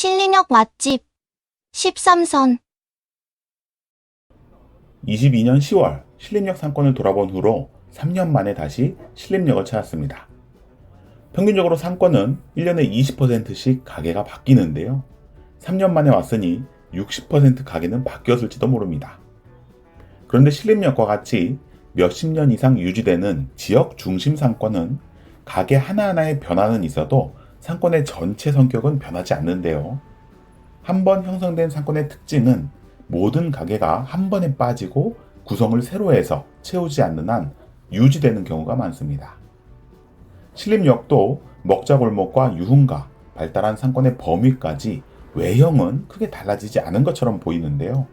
신림역 맛집 13선 22년 10월 신림역 상권을 돌아본 후로 3년 만에 다시 신림역을 찾았습니다. 평균적으로 상권은 1년에 20%씩 가게가 바뀌는데요. 3년 만에 왔으니 60% 가게는 바뀌었을지도 모릅니다. 그런데 신림역과 같이 몇십 년 이상 유지되는 지역 중심 상권은 가게 하나하나의 변화는 있어도 상권의 전체 성격은 변하지 않는데요. 한 번 형성된 상권의 특징은 모든 가게가 한 번에 빠지고 구성을 새로 해서 채우지 않는 한 유지되는 경우가 많습니다. 신림역도 먹자골목과 유흥가, 발달한 상권의 범위까지 외형은 크게 달라지지 않은 것처럼 보이는데요.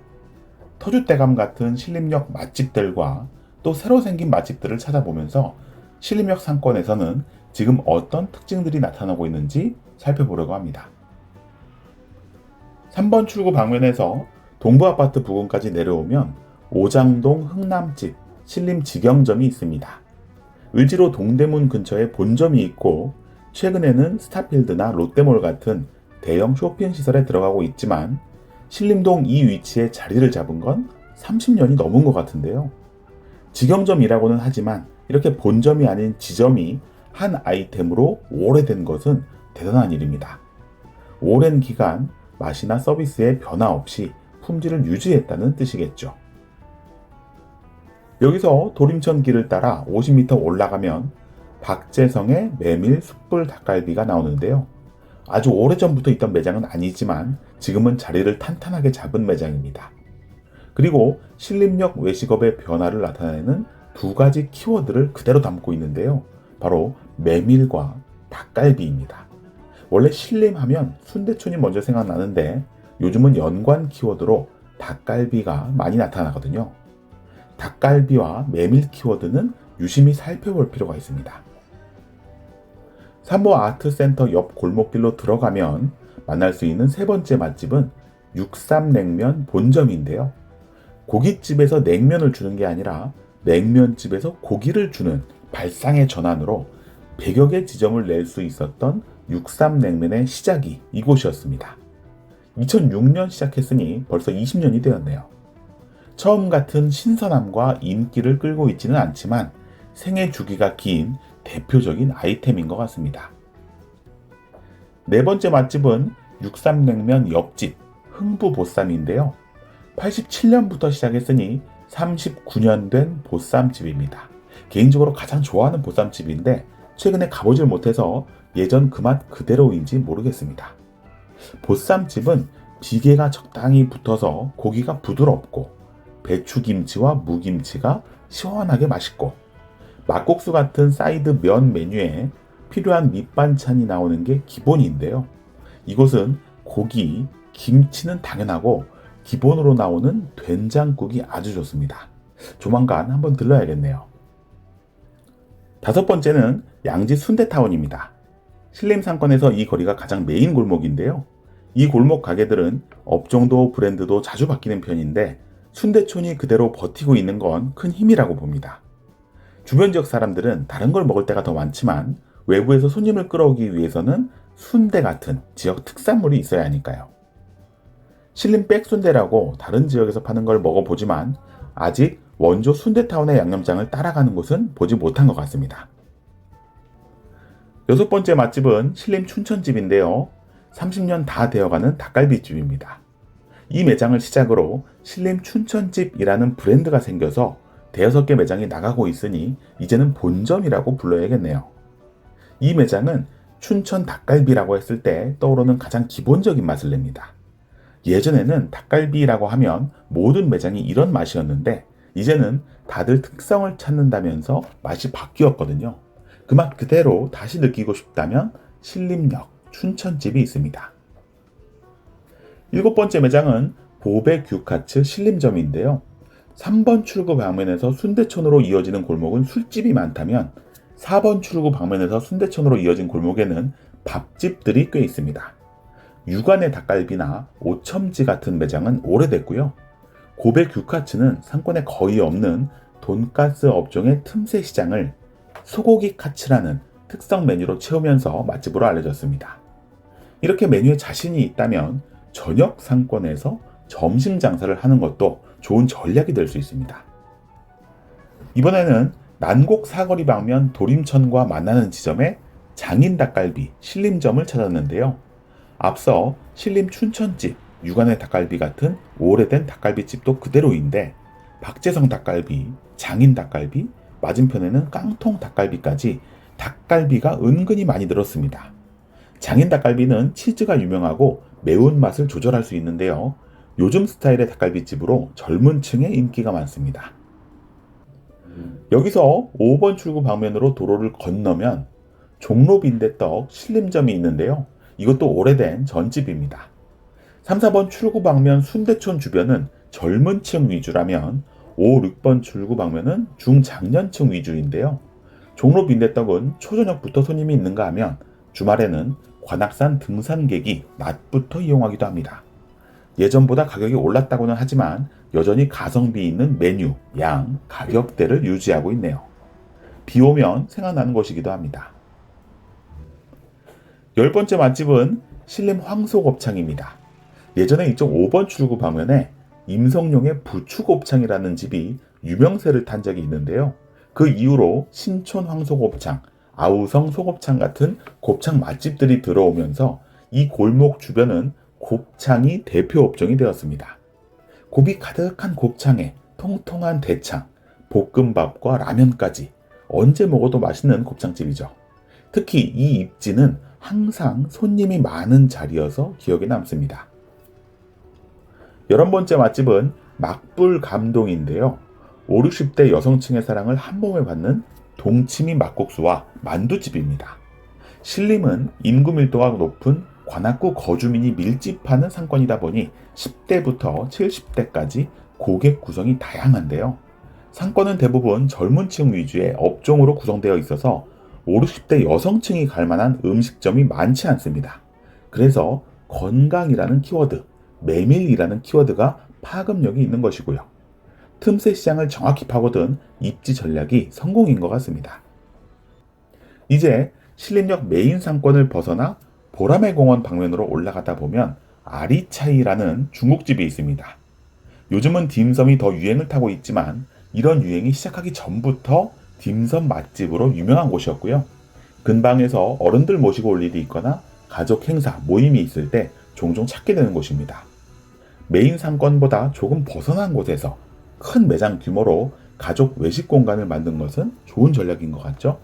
터줏대감 같은 신림역 맛집들과 또 새로 생긴 맛집들을 찾아보면서 신림역 상권에서는 지금 어떤 특징들이 나타나고 있는지 살펴보려고 합니다. 3번 출구 방면에서 동부 아파트 부근까지 내려오면 오장동 흥남집 신림 직영점이 있습니다. 을지로 동대문 근처에 본점이 있고 최근에는 스타필드나 롯데몰 같은 대형 쇼핑 시설에 들어가고 있지만 신림동 이 위치에 자리를 잡은 건 30년이 넘은 것 같은데요. 직영점이라고는 하지만 이렇게 본점이 아닌 지점이 한 아이템으로 오래된 것은 대단한 일입니다. 오랜 기간 맛이나 서비스에 변화 없이 품질을 유지했다는 뜻이겠죠. 여기서 도림천 길을 따라 50m 올라가면 박재성의 메밀 숯불 닭갈비가 나오는데요. 아주 오래전부터 있던 매장은 아니지만 지금은 자리를 탄탄하게 잡은 매장입니다. 그리고 신림역 외식업의 변화를 나타내는 두 가지 키워드를 그대로 담고 있는데요. 바로 메밀과 닭갈비입니다. 원래 신림하면 순대촌이 먼저 생각나는데 요즘은 연관 키워드로 닭갈비가 많이 나타나거든요. 닭갈비와 메밀 키워드는 유심히 살펴볼 필요가 있습니다. 삼보 아트센터 옆 골목길로 들어가면 만날 수 있는 세 번째 맛집은 육삼냉면 본점인데요. 고깃집에서 냉면을 주는 게 아니라 냉면집에서 고기를 주는 발상의 전환으로 100여 개 지점을 낼 수 있었던 육삼냉면의 시작이 이곳이었습니다. 2006년 시작했으니 벌써 20년이 되었네요. 처음 같은 신선함과 인기를 끌고 있지는 않지만 생애 주기가 긴 대표적인 아이템인 것 같습니다. 네 번째 맛집은 육삼냉면 옆집 흥부보쌈인데요. 87년부터 시작했으니 39년 된 보쌈집입니다. 개인적으로 가장 좋아하는 보쌈집인데 최근에 가보질 못해서 예전 그 맛 그대로인지 모르겠습니다. 보쌈집은 비계가 적당히 붙어서 고기가 부드럽고 배추김치와 무김치가 시원하게 맛있고 막국수 같은 사이드 면 메뉴에 필요한 밑반찬이 나오는 게 기본인데요. 이곳은 고기, 김치는 당연하고 기본으로 나오는 된장국이 아주 좋습니다. 조만간 한번 들러야겠네요. 다섯 번째는 양지 순대타운입니다. 신림 상권에서 이 거리가 가장 메인 골목인데요. 이 골목 가게들은 업종도 브랜드도 자주 바뀌는 편인데 순대촌이 그대로 버티고 있는 건 큰 힘이라고 봅니다. 주변 지역 사람들은 다른 걸 먹을 때가 더 많지만 외부에서 손님을 끌어오기 위해서는 순대 같은 지역 특산물이 있어야 하니까요. 신림 백순대라고 다른 지역에서 파는 걸 먹어보지만 아직 원조 순대타운의 양념장을 따라가는 곳은 보지 못한 것 같습니다. 여섯 번째 맛집은 신림 춘천집인데요. 30년 다 되어가는 닭갈비집입니다. 이 매장을 시작으로 신림 춘천집이라는 브랜드가 생겨서 대여섯 개 매장이 나가고 있으니 이제는 본점이라고 불러야겠네요. 이 매장은 춘천 닭갈비라고 했을 때 떠오르는 가장 기본적인 맛을 냅니다. 예전에는 닭갈비라고 하면 모든 매장이 이런 맛이었는데 이제는 다들 특성을 찾는다면서 맛이 바뀌었거든요. 그 맛 그대로 다시 느끼고 싶다면 신림역 춘천집이 있습니다. 일곱 번째 매장은 보배 규카츠 신림점인데요. 3번 출구 방면에서 순대촌으로 이어지는 골목은 술집이 많다면 4번 출구 방면에서 순대촌으로 이어진 골목에는 밥집들이 꽤 있습니다. 육안의 닭갈비나 오첨지 같은 매장은 오래됐고요. 고베 규카츠는 상권에 거의 없는 돈가스 업종의 틈새 시장을 소고기 카츠라는 특성 메뉴로 채우면서 맛집으로 알려졌습니다. 이렇게 메뉴에 자신이 있다면 저녁 상권에서 점심 장사를 하는 것도 좋은 전략이 될 수 있습니다. 이번에는 난곡 사거리 방면 도림천과 만나는 지점에 장인 닭갈비 신림점을 찾았는데요. 앞서 신림 춘천집, 육안의 닭갈비 같은 오래된 닭갈비집도 그대로인데 박재성 닭갈비, 장인 닭갈비, 맞은편에는 깡통 닭갈비까지 닭갈비가 은근히 많이 늘었습니다. 장인 닭갈비는 치즈가 유명하고 매운맛을 조절할 수 있는데요. 요즘 스타일의 닭갈비집으로 젊은 층에 인기가 많습니다. 여기서 5번 출구 방면으로 도로를 건너면 종로 빈대떡 신림점이 있는데요. 이것도 오래된 전집입니다. 3, 4번 출구 방면 순대촌 주변은 젊은 층 위주라면 5, 6번 출구 방면은 중장년층 위주인데요. 종로 빈대떡은 초저녁부터 손님이 있는가 하면 주말에는 관악산 등산객이 낮부터 이용하기도 합니다. 예전보다 가격이 올랐다고는 하지만 여전히 가성비 있는 메뉴, 양, 가격대를 유지하고 있네요. 비 오면 생각나는 곳이기도 합니다. 열 번째 맛집은 신림 황소곱창입니다. 예전에 이쪽 5번 출구 방면에 임성룡의 부추곱창이라는 집이 유명세를 탄 적이 있는데요. 그 이후로 신촌 황소곱창, 아우성 소곱창 같은 곱창 맛집들이 들어오면서 이 골목 주변은 곱창이 대표 업종이 되었습니다. 곱이 가득한 곱창에 통통한 대창, 볶음밥과 라면까지 언제 먹어도 맛있는 곱창집이죠. 특히 이 입지는 항상 손님이 많은 자리여서 기억에 남습니다. 열한 번째 맛집은 막불 감동인데요. 5, 60대 여성층의 사랑을 한 몸에 받는 동치미 막국수와 만두집입니다. 신림은 인구 밀도가 높은 관악구 거주민이 밀집하는 상권이다 보니 10대부터 70대까지 고객 구성이 다양한데요. 상권은 대부분 젊은 층 위주의 업종으로 구성되어 있어서 5, 60대 여성층이 갈 만한 음식점이 많지 않습니다. 그래서 건강이라는 키워드, 메밀이라는 키워드가 파급력이 있는 것이고요. 틈새 시장을 정확히 파고든 입지 전략이 성공인 것 같습니다. 이제 신림역 메인 상권을 벗어나 보라매 공원 방면으로 올라가다 보면 아리차이라는 중국집이 있습니다. 요즘은 딤섬이 더 유행을 타고 있지만 이런 유행이 시작하기 전부터 딤섬 맛집으로 유명한 곳이었고요. 근방에서 어른들 모시고 올 일이 있거나 가족 행사, 모임이 있을 때 종종 찾게 되는 곳입니다. 메인 상권보다 조금 벗어난 곳에서 큰 매장 규모로 가족 외식 공간을 만든 것은 좋은 전략인 것 같죠?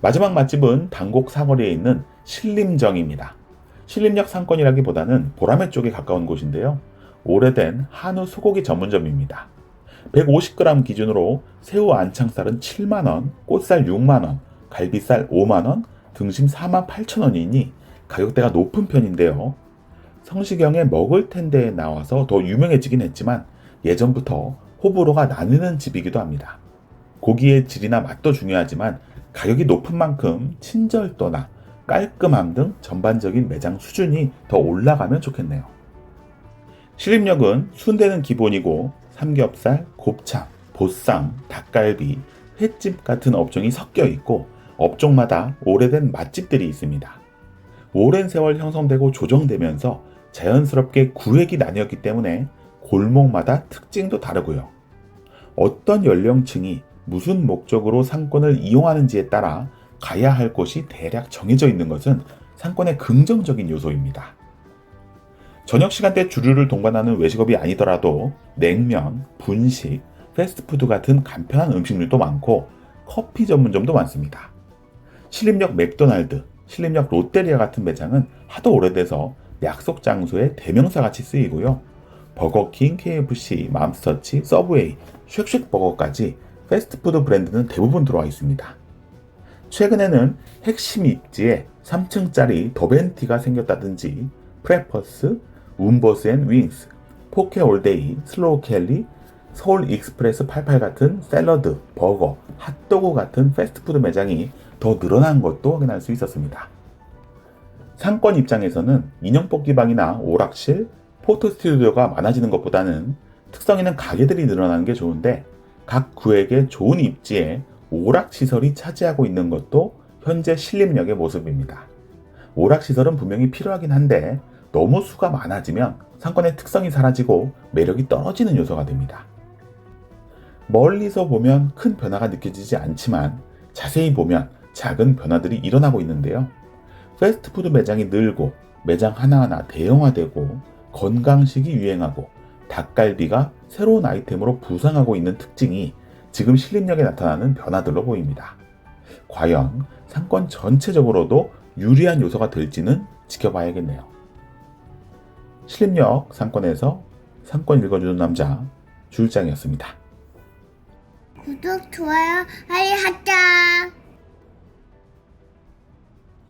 마지막 맛집은 당곡 사거리에 있는 신림정입니다. 신림역 상권이라기보다는 보라매 쪽에 가까운 곳인데요. 오래된 한우 소고기 전문점입니다. 150g 기준으로 새우 안창살은 7만원, 꽃살 6만원, 갈비살 5만원, 등심 4만 8천원이니 가격대가 높은 편인데요. 성시경의 먹을 텐데에 나와서 더 유명해지긴 했지만 예전부터 호불호가 나뉘는 집이기도 합니다. 고기의 질이나 맛도 중요하지만 가격이 높은 만큼 친절도나 깔끔함 등 전반적인 매장 수준이 더 올라가면 좋겠네요. 시립역은 순대는 기본이고 삼겹살, 곱창, 보쌈, 닭갈비, 횟집 같은 업종이 섞여 있고 업종마다 오래된 맛집들이 있습니다. 오랜 세월 형성되고 조정되면서 자연스럽게 구획이 나뉘었기 때문에 골목마다 특징도 다르고요. 어떤 연령층이 무슨 목적으로 상권을 이용하는지에 따라 가야 할 곳이 대략 정해져 있는 것은 상권의 긍정적인 요소입니다. 저녁 시간대 주류를 동반하는 외식업이 아니더라도 냉면, 분식, 패스트푸드 같은 간편한 음식들도 많고 커피 전문점도 많습니다. 신림역 맥도날드, 신림역 롯데리아 같은 매장은 하도 오래돼서 약속 장소의 대명사 같이 쓰이고요. 버거킹, KFC, 맘스터치, 서브웨이, 쉑쉑버거까지 패스트푸드 브랜드는 대부분 들어와 있습니다. 최근에는 핵심 입지에 3층짜리 더벤티가 생겼다든지 프레퍼스, 움버스 앤 윙스, 포케 올데이, 슬로우 켈리, 서울 익스프레스 88 같은 샐러드, 버거, 핫도그 같은 패스트푸드 매장이 더 늘어난 것도 확인할 수 있었습니다. 상권 입장에서는 인형 뽑기 방이나 오락실, 포토 스튜디오가 많아지는 것보다는 특성 있는 가게들이 늘어나는 게 좋은데 각 구에게 좋은 입지에 오락 시설이 차지하고 있는 것도 현재 신림역의 모습입니다. 오락시설은 분명히 필요하긴 한데 너무 수가 많아지면 상권의 특성이 사라지고 매력이 떨어지는 요소가 됩니다. 멀리서 보면 큰 변화가 느껴지지 않지만 자세히 보면 작은 변화들이 일어나고 있는데요. 패스트푸드 매장이 늘고 매장 하나하나 대형화되고 건강식이 유행하고 닭갈비가 새로운 아이템으로 부상하고 있는 특징이 지금 신림역에 나타나는 변화들로 보입니다. 과연 상권 전체적으로도 유리한 요소가 될지는 지켜봐야겠네요. 신림역 상권에서 상권 읽어주는 남자 줄장이었습니다. 구독, 좋아요, 알림 하자.